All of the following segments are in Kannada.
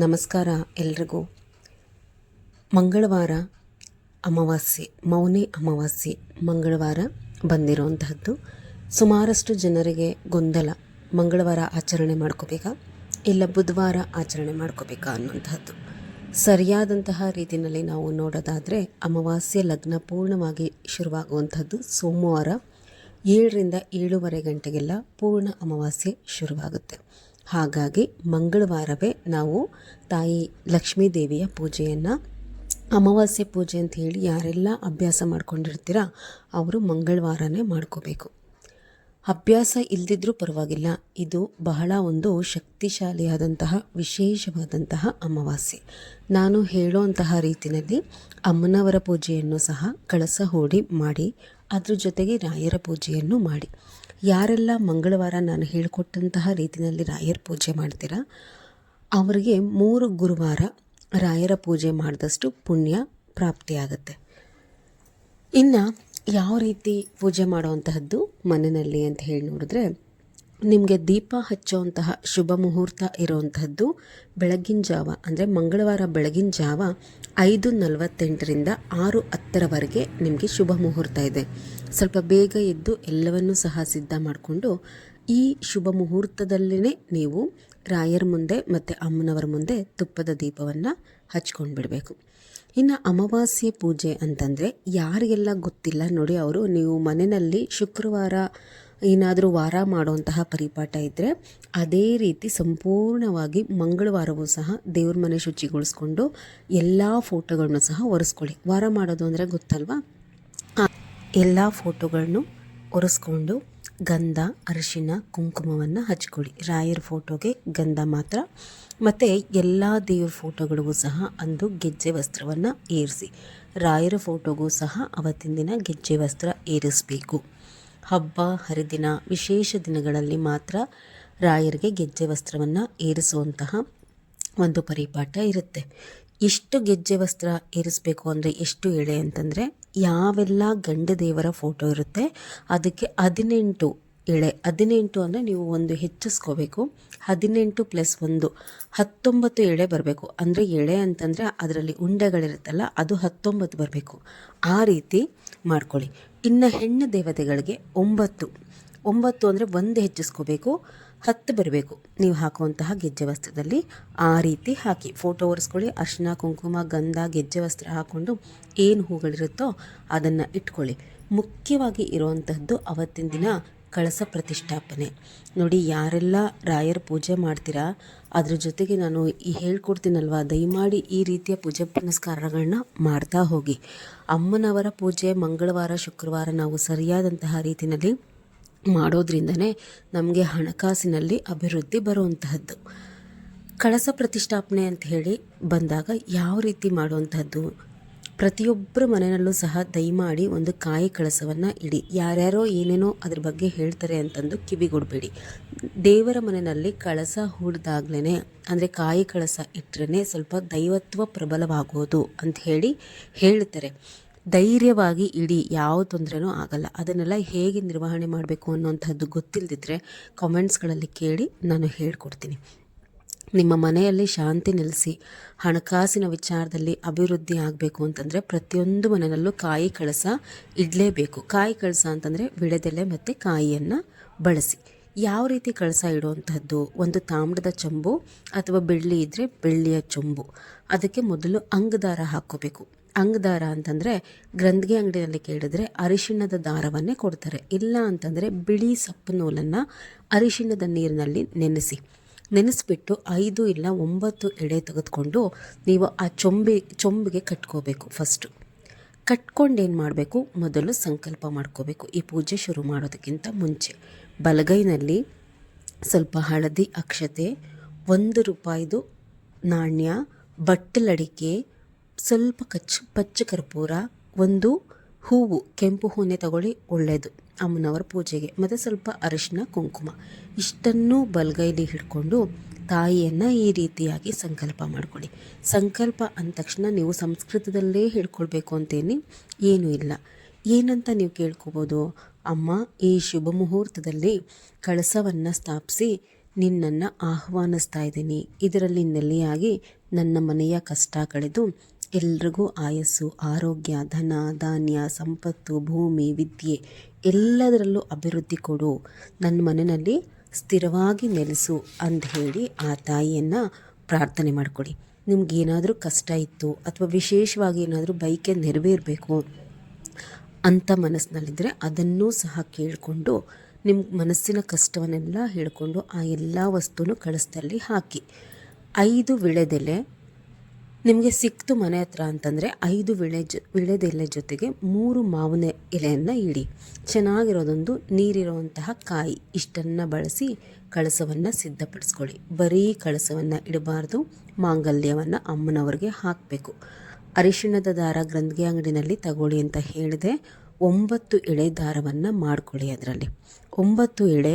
ನಮಸ್ಕಾರ ಎಲ್ರಿಗೂ. ಮಂಗಳವಾರ ಅಮಾವಾಸ್ಯೆ, ಮೌನಿ ಅಮಾವಾಸ್ಯೆ ಮಂಗಳವಾರ ಬಂದಿರುವಂತಹದ್ದು. ಸುಮಾರಷ್ಟು ಜನರಿಗೆ ಗೊಂದಲ, ಮಂಗಳವಾರ ಆಚರಣೆ ಮಾಡ್ಕೋಬೇಕಾ, ಇಲ್ಲ ಬುಧವಾರ ಆಚರಣೆ ಮಾಡ್ಕೋಬೇಕಾ ಅನ್ನುವಂತಹದ್ದು. ಸರಿಯಾದಂತಹ ರೀತಿಯಲ್ಲಿ ನಾವು ನೋಡೋದಾದರೆ, ಅಮಾವಾಸ್ಯೆ ಲಗ್ನ ಪೂರ್ಣವಾಗಿ ಶುರುವಾಗುವಂಥದ್ದು ಸೋಮವಾರ ಏಳರಿಂದ ಏಳೂವರೆ ಗಂಟೆಗೆಲ್ಲ ಪೂರ್ಣ ಅಮಾವಾಸ್ಯೆ ಶುರುವಾಗುತ್ತೆ. ಹಾಗಾಗಿ ಮಂಗಳವಾರವೇ ನಾವು ತಾಯಿ ಲಕ್ಷ್ಮೀ ದೇವಿಯ ಪೂಜೆಯನ್ನು, ಅಮಾವಾಸ್ಯೆ ಪೂಜೆ ಅಂತ ಹೇಳಿ ಯಾರೆಲ್ಲ ಅಭ್ಯಾಸ ಮಾಡ್ಕೊಂಡಿರ್ತೀರ ಅವರು ಮಂಗಳವಾರನೇ ಮಾಡ್ಕೋಬೇಕು. ಅಭ್ಯಾಸ ಇಲ್ಲದಿದ್ರೂ ಪರವಾಗಿಲ್ಲ. ಇದು ಬಹಳ ಒಂದು ಶಕ್ತಿಶಾಲಿಯಾದಂತಹ, ವಿಶೇಷವಾದಂತಹ ಅಮಾವಾಸ್ಯೆ. ನಾನು ಹೇಳುವಂತಹ ರೀತಿಯಲ್ಲಿ ಅಮ್ಮನವರ ಪೂಜೆಯನ್ನು ಸಹ ಕಳಸ ಹೂಡಿ ಮಾಡಿ, ಅದ್ರ ಜೊತೆಗೆ ರಾಯರ ಪೂಜೆಯನ್ನು ಮಾಡಿ. ಯಾರೆಲ್ಲ ಮಂಗಳವಾರ ನಾನು ಹೇಳಿಕೊಟ್ಟಂತಹ ರೀತಿಯಲ್ಲಿ ರಾಯರ ಪೂಜೆ ಮಾಡ್ತೀರಾ? ಅವರಿಗೆ ಮೂರು ಗುರುವಾರ ರಾಯರ ಪೂಜೆ ಮಾಡಿದಷ್ಟು ಪುಣ್ಯ ಪ್ರಾಪ್ತಿಯಾಗುತ್ತೆ. ಇನ್ನು ಯಾವ ರೀತಿ ಪೂಜೆ ಮಾಡುವಂತಹದ್ದು ಮನೆಯಲ್ಲಿ ಅಂತ ಹೇಳಿ ನೋಡಿದ್ರೆ, ನಿಮಗೆ ದೀಪ ಹಚ್ಚುವಂತಹ ಶುಭ ಮುಹೂರ್ತ ಇರುವಂತಹದ್ದು ಬೆಳಗಿನ ಜಾವ, ಅಂದರೆ ಮಂಗಳವಾರ ಬೆಳಗಿನ ಜಾವ ಐದು ನಲವತ್ತೆಂಟರಿಂದ ಆರು ಹತ್ತರವರೆಗೆ ನಿಮಗೆ ಶುಭ ಮುಹೂರ್ತ ಇದೆ. ಸ್ವಲ್ಪ ಬೇಗ ಎದ್ದು ಎಲ್ಲವನ್ನೂ ಸಹ ಸಿದ್ಧ ಮಾಡಿಕೊಂಡು ಈ ಶುಭ ಮುಹೂರ್ತದಲ್ಲೇ ನೀವು ರಾಯರ ಮುಂದೆ ಮತ್ತು ಅಮ್ಮನವರ ಮುಂದೆ ತುಪ್ಪದ ದೀಪವನ್ನು ಹಚ್ಕೊಂಡು ಬಿಡಬೇಕು. ಇನ್ನು ಅಮಾವಾಸ್ಯೆ ಪೂಜೆ ಅಂತಂದರೆ ಯಾರಿಗೆಲ್ಲ ಗೊತ್ತಿಲ್ಲ ನೋಡಿ ಅವರು, ನೀವು ಮನೆಯಲ್ಲಿ ಶುಕ್ರವಾರ ಏನಾದರೂ ವಾರ ಮಾಡುವಂತಹ ಪರಿಪಾಠ ಇದ್ದರೆ ಅದೇ ರೀತಿ ಸಂಪೂರ್ಣವಾಗಿ ಮಂಗಳವಾರವೂ ಸಹ ದೇವ್ರ ಮನೆ ಶುಚಿಗೊಳಿಸ್ಕೊಂಡು ಎಲ್ಲ ಫೋಟೋಗಳನ್ನು ಸಹ ಒರೆಸ್ಕೊಳ್ಳಿ. ವಾರ ಮಾಡೋದು ಅಂದರೆ ಗೊತ್ತಲ್ವಾ? ಎಲ್ಲ ಫೋಟೋಗಳನ್ನು ಒರೆಸ್ಕೊಂಡು ಗಂಧ, ಅರಿಶಿನ, ಕುಂಕುಮವನ್ನು ಹಚ್ಕೊಳ್ಳಿ. ರಾಯರ ಫೋಟೋಗೆ ಗಂಧ ಮಾತ್ರ. ಮತ್ತು ಎಲ್ಲ ದೇವರ ಫೋಟೋಗಳಿಗೂ ಸಹ ಅಂದು ಗೆಜ್ಜೆ ವಸ್ತ್ರವನ್ನು ಏರಿಸಿ. ರಾಯರ ಫೋಟೋಗೂ ಸಹ ಅವತ್ತಿನ ದಿನ ಗೆಜ್ಜೆ ವಸ್ತ್ರ ಏರಿಸಬೇಕು. ಹಬ್ಬ, ಹರಿದಿನ, ವಿಶೇಷ ದಿನಗಳಲ್ಲಿ ಮಾತ್ರ ರಾಯರಿಗೆ ಗೆಜ್ಜೆ ವಸ್ತ್ರವನ್ನು ಏರಿಸುವಂತಹ ಒಂದು ಪರಿಪಾಠ ಇರುತ್ತೆ. ಎಷ್ಟು ಗೆಜ್ಜೆ ವಸ್ತ್ರ ಏರಿಸಬೇಕು ಅಂದರೆ ಎಷ್ಟು ಎಳೆ ಅಂತಂದರೆ ಯಾವೆಲ್ಲ ಗಂಡ ದೇವರ ಫೋಟೋ ಇರುತ್ತೆ, ಅದಕ್ಕೆ ಹದಿನೆಂಟು ಎಳೆ. ಹದಿನೆಂಟು ಅಂದರೆ ನೀವು ಒಂದು ಹೆಚ್ಚಿಸ್ಕೋಬೇಕು. ಹದಿನೆಂಟು ಪ್ಲಸ್ ಒಂದು, ಹತ್ತೊಂಬತ್ತು ಎಳೆ ಬರಬೇಕು. ಅಂದರೆ ಎಳೆ ಅಂತಂದರೆ ಅದರಲ್ಲಿ ಉಂಡೆಗಳಿರುತ್ತಲ್ಲ, ಅದು ಹತ್ತೊಂಬತ್ತು ಬರಬೇಕು. ಆ ರೀತಿ ಮಾಡ್ಕೊಳ್ಳಿ. ಇನ್ನು ಹೆಣ್ಣು ದೇವತೆಗಳಿಗೆ ಒಂಬತ್ತು. ಒಂಬತ್ತು ಅಂದರೆ ಒಂದು ಹೆಚ್ಚಿಸ್ಕೋಬೇಕು. ಹತ್ತು ಬರಬೇಕು. ನೀವು ಹಾಕುವಂತಹ ಗೆಜ್ಜೆ ವಸ್ತ್ರದಲ್ಲಿ ಆ ರೀತಿ ಹಾಕಿ. ಫೋಟೋ ಒರೆಸ್ಕೊಳ್ಳಿ. ಅರ್ಶಿನ, ಕುಂಕುಮ, ಗಂಧ, ಗೆಜ್ಜೆ ವಸ್ತ್ರ ಹಾಕ್ಕೊಂಡು ಏನು ಹೂಗಳಿರುತ್ತೋ ಅದನ್ನು ಇಟ್ಕೊಳ್ಳಿ. ಮುಖ್ಯವಾಗಿ ಇರುವಂತಹದ್ದು ಅವತ್ತಿನ ದಿನ ಕಳಸ ಪ್ರತಿಷ್ಠಾಪನೆ. ನೋಡಿ, ಯಾರೆಲ್ಲ ರಾಯರ ಪೂಜೆ ಮಾಡ್ತೀರಾ, ಅದ್ರ ಜೊತೆಗೆ ನಾನು ಈ ಹೇಳ್ಕೊಡ್ತೀನಲ್ವ, ದಯಮಾಡಿ ಈ ರೀತಿಯ ಪೂಜೆ ಪುನಸ್ಕಾರಗಳನ್ನ ಮಾಡ್ತಾ ಹೋಗಿ. ಅಮ್ಮನವರ ಪೂಜೆ ಮಂಗಳವಾರ, ಶುಕ್ರವಾರ ನಾವು ಸರಿಯಾದಂತಹ ರೀತಿಯಲ್ಲಿ ಮಾಡೋದ್ರಿಂದನೇ ನಮಗೆ ಹಣಕಾಸಿನಲ್ಲಿ ಅಭಿವೃದ್ಧಿ ಬರುವಂತಹದ್ದು. ಕಳಸ ಪ್ರತಿಷ್ಠಾಪನೆ ಅಂತ ಹೇಳಿ ಬಂದಾಗ ಯಾವ ರೀತಿ ಮಾಡುವಂತಹದ್ದು? ಪ್ರತಿಯೊಬ್ಬರ ಮನೆಯಲ್ಲೂ ಸಹ ದಯಮಾಡಿ ಒಂದು ಕಾಯಿ ಕಳಸವನ್ನು ಇಡಿ. ಯಾರ್ಯಾರೋ ಏನೇನೋ ಅದ್ರ ಬಗ್ಗೆ ಹೇಳ್ತಾರೆ ಅಂತಂದು ಕಿವಿಗೊಡಬೇಡಿ. ದೇವರ ಮನೆಯಲ್ಲಿ ಕಳಸ ಹೂಡ್ದಾಗ್ಲೇ ಅಂದರೆ ಕಾಯಿ ಕಳಸ ಇಟ್ಟರೆ ಸ್ವಲ್ಪ ದೈವತ್ವ ಪ್ರಬಲವಾಗೋದು ಅಂತ ಹೇಳಿ ಹೇಳ್ತಾರೆ. ಧೈರ್ಯವಾಗಿ ಇಡಿ ಯಾವ ತೊಂದರೆನೂ ಆಗಲ್ಲ. ಅದನ್ನೆಲ್ಲ ಹೇಗೆ ನಿರ್ವಹಣೆ ಮಾಡಬೇಕು ಅನ್ನೋಂಥದ್ದು ಗೊತ್ತಿಲ್ಲದಿದ್ದರೆ ಕಾಮೆಂಟ್ಸ್ಗಳಲ್ಲಿ ಕೇಳಿ ನಾನು ಹೇಳ್ಕೊಡ್ತೀನಿ. ನಿಮ್ಮ ಮನೆಯಲ್ಲಿ ಶಾಂತಿ ನೆಲೆಸಿ, ಹಣಕಾಸಿನ ವಿಚಾರದಲ್ಲಿ ಅಭಿವೃದ್ಧಿ ಆಗಬೇಕು ಅಂತಂದರೆ ಪ್ರತಿಯೊಂದು ಮನೆಯಲ್ಲೂ ಕಾಯಿ ಕಳಸ ಇಡಲೇಬೇಕು. ಕಾಯಿ ಕಳಸ ಅಂತಂದರೆ ವಿಳೆದೆಲೆ ಮತ್ತು ಕಾಯಿಯನ್ನು ಬಳಸಿ. ಯಾವ ರೀತಿ ಕಳಸ ಇಡುವಂಥದ್ದು? ಒಂದು ತಾಮ್ರದ ಚೊಂಬು ಅಥವಾ ಬೆಳ್ಳಿ ಇದ್ದರೆ ಬೆಳ್ಳಿಯ ಚೊಂಬು. ಅದಕ್ಕೆ ಮೊದಲು ಅಂಗದಾರ ಹಾಕ್ಕೋಬೇಕು. ಅಂಗದಾರ ಅಂತಂದರೆ ಗ್ರಂಥಿಗೆ ಅಂಗಡಿಯಲ್ಲಿ ಕೇಳಿದ್ರೆ ಅರಿಶಿಣದ ದಾರವನ್ನೇ ಕೊಡ್ತಾರೆ. ಇಲ್ಲ ಅಂತಂದರೆ ಬಿಳಿ ಸೊಪ್ಪು ನೂಲನ್ನು ಅರಿಶಿಣದ ನೀರಿನಲ್ಲಿ ನೆನೆಸಿ. ನೆನೆಸ್ಬಿಟ್ಟು ಐದು ಇಲ್ಲ ಒಂಬತ್ತು ಎಡೆ ತೆಗೆದುಕೊಂಡು ನೀವು ಆ ಚೊಂಬಿ, ಚೊಂಬಿಗೆ ಕಟ್ಕೋಬೇಕು ಫಸ್ಟು ಕಟ್ಕೊಂಡು ಏನು ಮಾಡಬೇಕು? ಮೊದಲು ಸಂಕಲ್ಪ ಮಾಡ್ಕೋಬೇಕು. ಈ ಪೂಜೆ ಶುರು ಮಾಡೋದಕ್ಕಿಂತ ಮುಂಚೆ. ಬಲಗೈನಲ್ಲಿ ಸ್ವಲ್ಪ ಹಳದಿ ಅಕ್ಷತೆ, ಒಂದು ರೂಪಾಯಿದು ನಾಣ್ಯ, ಬಟ್ಟಲಡಿಕೆ ಸ್ವಲ್ಪ ಕಚ್ ಪಚ್ಚ ಕರ್ಪೂರ, ಒಂದು ಹೂವು, ಕೆಂಪು ಹೂನೆ ತಗೊಳ್ಳಿ ಒಳ್ಳೆಯದು ಅಮ್ಮನವರ ಪೂಜೆಗೆ. ಮತ್ತು ಸ್ವಲ್ಪ ಅರಿಶಿನ, ಕುಂಕುಮ. ಇಷ್ಟನ್ನು ಬಲಗೈಲಿ ಹಿಡ್ಕೊಂಡು ತಾಯಿಯನ್ನು ಈ ರೀತಿಯಾಗಿ ಸಂಕಲ್ಪ ಮಾಡಿಕೊಳ್ಳಿ. ಸಂಕಲ್ಪ ಅಂದ ತಕ್ಷಣ ನೀವು ಸಂಸ್ಕೃತದಲ್ಲೇ ಹಿಡ್ಕೊಳ್ಬೇಕು ಅಂತೇನಿ, ಏನೂ ಇಲ್ಲ. ಏನಂತ ನೀವು ಕೇಳ್ಕೋಬೋದು? ಅಮ್ಮ, ಈ ಶುಭ ಮುಹೂರ್ತದಲ್ಲಿ ಕಳಸವನ್ನು ಸ್ಥಾಪಿಸಿ ನಿನ್ನನ್ನು ಆಹ್ವಾನಿಸ್ತಾ ಇದ್ದೀನಿ. ಇದರಲ್ಲಿ ನೆಲೆಯಾಗಿ ನನ್ನ ಮನೆಯ ಕಷ್ಟ ಕಳೆದು ಎಲ್ರಿಗೂ ಆಯಸ್ಸು, ಆರೋಗ್ಯ, ಧನ, ಧಾನ್ಯ, ಸಂಪತ್ತು, ಭೂಮಿ, ವಿದ್ಯೆ ಎಲ್ಲದರಲ್ಲೂ ಅಭಿವೃದ್ಧಿ ಕೊಡು. ನನ್ನ ಮನೆಯಲ್ಲಿ ಸ್ಥಿರವಾಗಿ ನೆಲೆಸು ಅಂತ ಹೇಳಿ ಆ ತಾಯಿಯನ್ನು ಪ್ರಾರ್ಥನೆ ಮಾಡಿಕೊಡಿ ನಿಮಗೇನಾದರೂ ಕಷ್ಟ ಇತ್ತು ಅಥವಾ ವಿಶೇಷವಾಗಿ ಏನಾದರೂ ಬೈಕೆ ನೆರವೇರಬೇಕು ಅಂತ ಮನಸ್ಸಿನಲ್ಲಿದ್ದರೆ ಅದನ್ನೂ ಸಹ ಕೇಳಿಕೊಂಡು ನಿಮ್ಮ ಮನಸ್ಸಿನ ಕಷ್ಟವನ್ನೆಲ್ಲ ಹೇಳಿಕೊಂಡು ಆ ಎಲ್ಲ ವಸ್ತುನು ಕಳಿಸ್ದಲ್ಲಿ ಹಾಕಿ. ಐದು ವಿಳೆದೆಲೆ ನಿಮಗೆ ಸಿಕ್ತು ಮನೆ ಹತ್ರ ಅಂತಂದರೆ ಐದು ವಿಳೆ ಜೊ ವಿಳೆದೆಲೆ ಜೊತೆಗೆ ಮೂರು ಮಾವಿನ ಎಲೆಯನ್ನು ಇಡಿ. ಚೆನ್ನಾಗಿರೋದೊಂದು ನೀರಿರುವಂತಹ ಕಾಯಿ. ಇಷ್ಟನ್ನು ಬಳಸಿ ಕಳಸವನ್ನು ಸಿದ್ಧಪಡಿಸ್ಕೊಳ್ಳಿ. ಬರೀ ಕಳಸವನ್ನು ಇಡಬಾರ್ದು, ಮಾಂಗಲ್ಯವನ್ನು ಅಮ್ಮನವ್ರಿಗೆ ಹಾಕಬೇಕು. ಅರಿಶಿಣದ ದಾರ ಗ್ರಂಥಿಗೆ ಅಂಗಡಿನಲ್ಲಿ ತಗೊಳ್ಳಿ ಅಂತ ಹೇಳಿದೆ. ಒಂಬತ್ತು ಎಳೆ ದಾರವನ್ನು ಮಾಡ್ಕೊಳ್ಳಿ ಅದರಲ್ಲಿ. ಒಂಬತ್ತು ಎಳೆ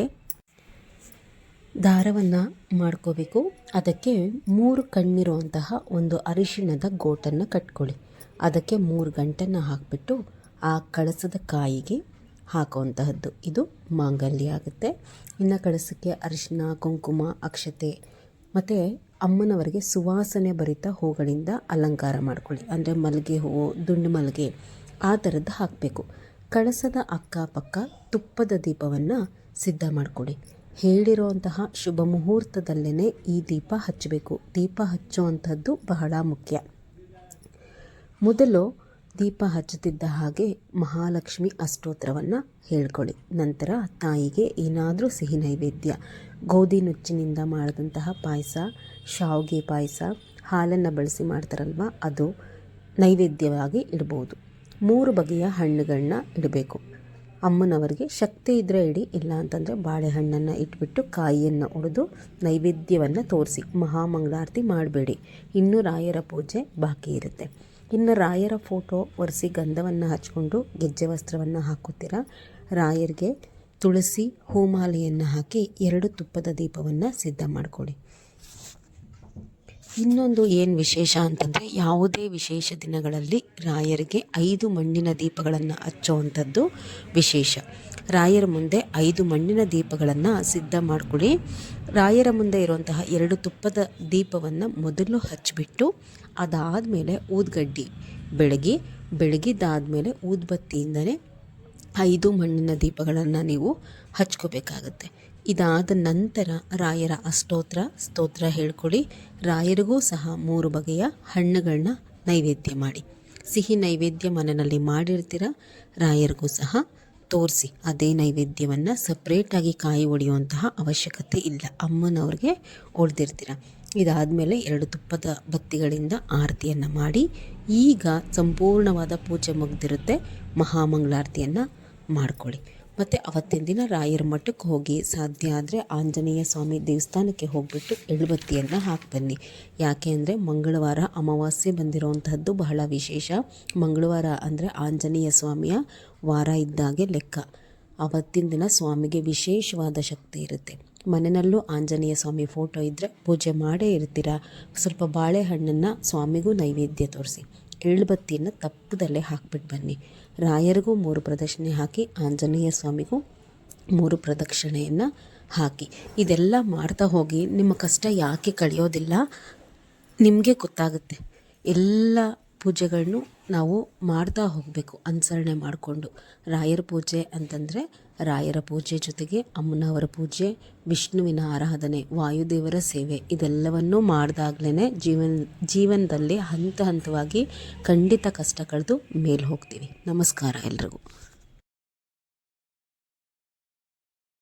ದಾರವನ್ನು ಮಾಡ್ಕೋಬೇಕು. ಅದಕ್ಕೆ ಮೂರು ಕಣ್ಣಿರುವಂತಹ ಒಂದು ಅರಿಶಿಣದ ಗೋಟನ್ನು ಕಟ್ಕೊಳ್ಳಿ. ಅದಕ್ಕೆ ಮೂರು ಗಂಟನ್ನು ಹಾಕಿಬಿಟ್ಟು ಆ ಕಳಸದ ಕಾಯಿಗೆ ಹಾಕುವಂತಹದ್ದು. ಇದು ಮಾಂಗಲ್ಯ ಆಗುತ್ತೆ. ಇನ್ನು ಕಳಸಕ್ಕೆ ಅರಿಶಿಣ, ಕುಂಕುಮ, ಅಕ್ಷತೆ ಮತ್ತು ಅಮ್ಮನವರಿಗೆ ಸುವಾಸನೆ ಭರಿತ ಹೂಗಳಿಂದ ಅಲಂಕಾರ ಮಾಡ್ಕೊಳ್ಳಿ. ಅಂದರೆ ಮಲ್ಲಿಗೆ ಹೂವು, ದುಂಡು ಮಲ್ಲಿಗೆ ಆ ಥರದ್ದು ಹಾಕಬೇಕು. ಕಳಸದ ಅಕ್ಕಪಕ್ಕ ತುಪ್ಪದ ದೀಪವನ್ನು ಸಿದ್ಧ ಮಾಡಿಕೊಡಿ ಹೇಳಿರುವಂತಹ ಶುಭ ಮುಹೂರ್ತದಲ್ಲೇ ಈ ದೀಪ ಹಚ್ಚಬೇಕು. ದೀಪ ಹಚ್ಚುವಂಥದ್ದು ಬಹಳ ಮುಖ್ಯ. ಮೊದಲು ದೀಪ ಹಚ್ಚುತ್ತಿದ್ದ ಹಾಗೆ ಮಹಾಲಕ್ಷ್ಮಿ ಅಷ್ಟೋತ್ರವನ್ನು ಹೇಳ್ಕೊಳ್ಳಿ. ನಂತರ ತಾಯಿಗೆ ಏನಾದರೂ ಸಿಹಿ ನೈವೇದ್ಯ. ಗೋಧಿ ನುಚ್ಚಿನಿಂದ ಮಾಡಿದಂತಹ ಪಾಯಸ, ಶಾವಿಗೆ ಪಾಯಸ, ಹಾಲನ್ನು ಬಳಸಿ ಮಾಡ್ತಾರಲ್ವ, ಅದು ನೈವೇದ್ಯವಾಗಿ ಇಡ್ಬೋದು. ಮೂರು ಬಗೆಯ ಹಣ್ಣುಗಳನ್ನ ಇಡಬೇಕು. ಅಮ್ಮನವರಿಗೆ ಶಕ್ತಿ ಇದ್ದರೆ ಇಡಿ ಇಲ್ಲ ಅಂತಂದರೆ ಬಾಳೆಹಣ್ಣನ್ನು ಇಟ್ಬಿಟ್ಟು ಕಾಯಿಯನ್ನು ಒಡೆದು ನೈವೇದ್ಯವನ್ನು ತೋರಿಸಿ, ಮಹಾಮಂಗಳಾರತಿ ಮಾಡಬೇಡಿ. ಇನ್ನೂ ರಾಯರ ಪೂಜೆ ಬಾಕಿ ಇರುತ್ತೆ. ಇನ್ನು ರಾಯರ ಫೋಟೋ ಒರೆಸಿ ಗಂಧವನ್ನು ಹಚ್ಕೊಂಡು ಗೆಜ್ಜೆ ವಸ್ತ್ರವನ್ನು ಹಾಕುತ್ತೀರ? ರಾಯರಿಗೆ ತುಳಸಿ ಹೂಮಾಲೆಯನ್ನು ಹಾಕಿ ಎರಡು ತುಪ್ಪದ ದೀಪವನ್ನು ಸಿದ್ಧ ಮಾಡಿಕೊಡಿ. ಇನ್ನೊಂದು ಏನು ವಿಶೇಷ ಅಂತಂದರೆ ಯಾವುದೇ ವಿಶೇಷ ದಿನಗಳಲ್ಲಿ ರಾಯರಿಗೆ ಐದು ಮಣ್ಣಿನ ದೀಪಗಳನ್ನು ಹಚ್ಚುವಂಥದ್ದು ವಿಶೇಷ. ರಾಯರ ಮುಂದೆ ಐದು ಮಣ್ಣಿನ ದೀಪಗಳನ್ನು ಸಿದ್ಧ ಮಾಡಿಕೊಳ್ಳಿ. ರಾಯರ ಮುಂದೆ ಇರುವಂತಹ ಎರಡು ತುಪ್ಪದ ದೀಪವನ್ನು ಮೊದಲು ಹಚ್ಚಿಬಿಟ್ಟು ಅದಾದಮೇಲೆ ಊದ್ಗಡ್ಡಿ ಬೆಳಗಿ, ಬೆಳಗಿದ್ದಾದಮೇಲೆ ಊದ್ಬತ್ತಿಯಿಂದಲೇ ಐದು ಮಣ್ಣಿನ ದೀಪಗಳನ್ನು ನೀವು ಹಚ್ಕೋಬೇಕಾಗತ್ತೆ. ಇದಾದ ನಂತರ ರಾಯರ ಅಷ್ಟೋತ್ರ, ಸ್ತೋತ್ರ ಹೇಳ್ಕೊಳ್ಳಿ ರಾಯರಿಗೂ ಸಹ ಮೂರು ಬಗೆಯ ಹಣ್ಣುಗಳನ್ನ ನೈವೇದ್ಯ ಮಾಡಿ. ಸಿಹಿ ನೈವೇದ್ಯ ಮನೆಯಲ್ಲಿ ಮಾಡಿರ್ತೀರ, ರಾಯರಿಗೂ ಸಹ ತೋರಿಸಿ. ಅದೇ ನೈವೇದ್ಯವನ್ನು ಸಪ್ರೇಟಾಗಿ ಕಾಯಿ ಒಡೆಯುವಂತಹ ಅವಶ್ಯಕತೆ ಇಲ್ಲ. ಅಮ್ಮನವ್ರಿಗೆ ಒಡೆದಿರ್ತೀರ. ಇದಾದಮೇಲೆ ಎರಡು ತುಪ್ಪದ ಬತ್ತಿಗಳಿಂದ ಆರತಿಯನ್ನು ಮಾಡಿ, ಈಗ ಸಂಪೂರ್ಣವಾದ ಪೂಜೆ ಮುಗ್ದಿರುತ್ತೆ. ಮಹಾಮಂಗಳಾರತಿಯನ್ನು ಮಾಡ್ಕೊಳ್ಳಿ ಮತ್ತು ಅವತ್ತಿನ ದಿನ ರಾಯರ ಮಠಕ್ಕೆ ಹೋಗಿ ಸಾಧ್ಯ ಆದರೆ ಆಂಜನೇಯ ಸ್ವಾಮಿ ದೇವಸ್ಥಾನಕ್ಕೆ ಹೋಗಿಬಿಟ್ಟು ಎಳ್ಬತ್ತಿಯನ್ನು ಹಾಕಿ ಬನ್ನಿ. ಯಾಕೆ ಅಂದರೆ ಮಂಗಳವಾರ ಅಮಾವಾಸ್ಯೆ ಬಂದಿರುವಂಥದ್ದು ಬಹಳ ವಿಶೇಷ. ಮಂಗಳವಾರ ಅಂದರೆ ಆಂಜನೇಯ ಸ್ವಾಮಿಯ ವಾರ ಇದ್ದಾಗೆ ಲೆಕ್ಕ. ಅವತ್ತಿನ ದಿನ ಸ್ವಾಮಿಗೆ ವಿಶೇಷವಾದ ಶಕ್ತಿ ಇರುತ್ತೆ. ಮನೆಯಲ್ಲೂ ಆಂಜನೇಯ ಸ್ವಾಮಿ ಫೋಟೋ ಇದ್ದರೆ ಪೂಜೆ ಮಾಡೇ ಇರ್ತೀರ. ಸ್ವಲ್ಪ ಬಾಳೆಹಣ್ಣನ್ನು ಸ್ವಾಮಿಗೂ ನೈವೇದ್ಯ ತೋರಿಸಿ. ಎಳ್ಳುಬತ್ತಿಯನ್ನು ತಪ್ಪದಲ್ಲೇ ಹಾಕ್ಬಿಟ್ಟು ಬನ್ನಿ. ರಾಯರಿಗೂ ಮೂರು ಪ್ರದಕ್ಷಿಣೆ ಹಾಕಿ, ಆಂಜನೇಯ ಸ್ವಾಮಿಗೂ ಮೂರು ಪ್ರದಕ್ಷಿಣೆಯನ್ನು ಹಾಕಿ. ಇದೆಲ್ಲ ಮಾಡ್ತಾ ಹೋಗಿ ನಿಮ್ಮ ಕಷ್ಟ ಯಾಕೆ ಕಳೆಯೋದಿಲ್ಲ? ನಿಮಗೆ ಗೊತ್ತಾಗುತ್ತೆ. ಎಲ್ಲ ಪೂಜೆಗಳನ್ನು ನಾವು ಮಾಡ್ತಾ ಹೋಗಬೇಕು, ಅನುಸರಣೆ ಮಾಡಿಕೊಂಡು. ರಾಯರ ಪೂಜೆ ಅಂತಂದರೆ ರಾಯರ ಪೂಜೆ ಜೊತೆಗೆ ಅಮ್ಮನವರ ಪೂಜೆ, ವಿಷ್ಣುವಿನ ಆರಾಧನೆ, ವಾಯುದೇವರ ಸೇವೆ, ಇದೆಲ್ಲವನ್ನೂ ಮಾಡಿದಾಗ್ಲೇ ಜೀವನ, ಜೀವನದಲ್ಲಿ ಹಂತ ಹಂತವಾಗಿ ಖಂಡಿತ ಕಷ್ಟ ಕಳೆದು ಮೇಲೆ ಹೋಗ್ತೀವಿ. ನಮಸ್ಕಾರ ಎಲ್ರಿಗೂ.